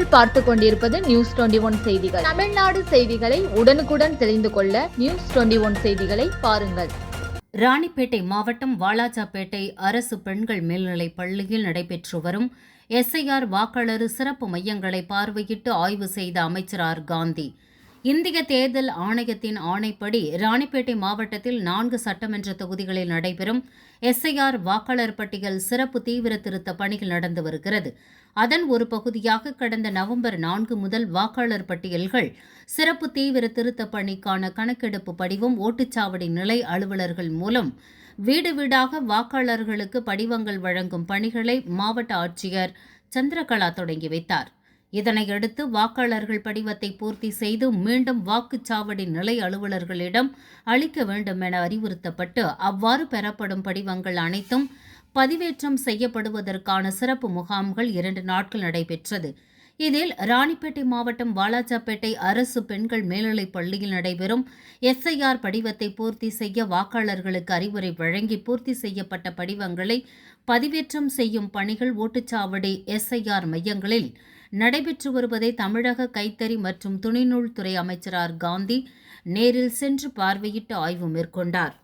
நீங்கள் பார்த்து கொண்டிருப்பது நியூஸ் டுவெண்டி ஒன் செய்திகள். தமிழ்நாடு செய்திகளை உடனுக்குடன் தெரிந்து கொள்ள நியூஸ் டுவெண்டி ஒன் செய்திகளை பாருங்கள். ராணிப்பேட்டை மாவட்டம் வாலாஜாப்பேட்டை அரசு பெண்கள் மேல்நிலைப் பள்ளியில் நடைபெற்று வரும் எஸ்ஐஆர் வாக்காளர் சிறப்பு மையங்களை பார்வையிட்டு ஆய்வு செய்த அமைச்சர் ஆர். காந்தி. இந்திய தேர்தல் ஆணையத்தின் ஆணைப்படி ராணிப்பேட்டை மாவட்டத்தில் நான்கு சட்டமன்ற தொகுதிகளில் நடைபெறும் எஸ்ஐஆர் வாக்காளர் பட்டியல் சிறப்பு தீவிர திருத்த பணிகள் நடந்து வருகிறது. அதன் ஒரு பகுதியாக கடந்த நவம்பர் நான்கு முதல் வாக்காளர் பட்டியல்கள் சிறப்பு தீவிர திருத்த பணிக்கான கணக்கெடுப்பு படிவும் ஓட்டுச்சாவடி நிலை அலுவலர்கள் மூலம் வீடு வீடாக வாக்காளர்களுக்கு படிவங்கள் வழங்கும் பணிகளை மாவட்ட ஆட்சியர் சந்திரகலா தொடங்கி வைத்தார். இதனையடுத்து வாக்காளர்கள் படிவத்தை பூர்த்தி செய்து மீண்டும் வாக்குச்சாவடி நிலை அலுவலர்களிடம் அளிக்க வேண்டும் என அறிவுறுத்தப்பட்டு அவ்வாறு பெறப்படும் படிவங்கள் அனைத்தும் பதிவேற்றம் செய்யப்படுவதற்கான சிறப்பு முகாம்கள் இரண்டு நாட்கள் நடைபெற்றது. இதில் ராணிப்பேட்டை மாவட்டம் வாலாஜாப்பேட்டை அரசு பெண்கள் மேல்நிலைப் பள்ளியில் நடைபெறும் எஸ்ஐஆர் படிவத்தை பூர்த்தி செய்ய வாக்காளர்களுக்கு அறிவுரை வழங்கி பூர்த்தி செய்யப்பட்ட படிவங்களை பதிவேற்றம் செய்யும் பணிகள் ஓட்டுச்சாவடி எஸ்ஐஆர் மையங்களில் நடைபெற்று வருவதை தமிழக கைத்தறி மற்றும் துணிநூல் துறை அமைச்சர் ஆர் காந்தி நேரில் சென்று பார்வையிட்டு ஆய்வு மேற்கொண்டார்.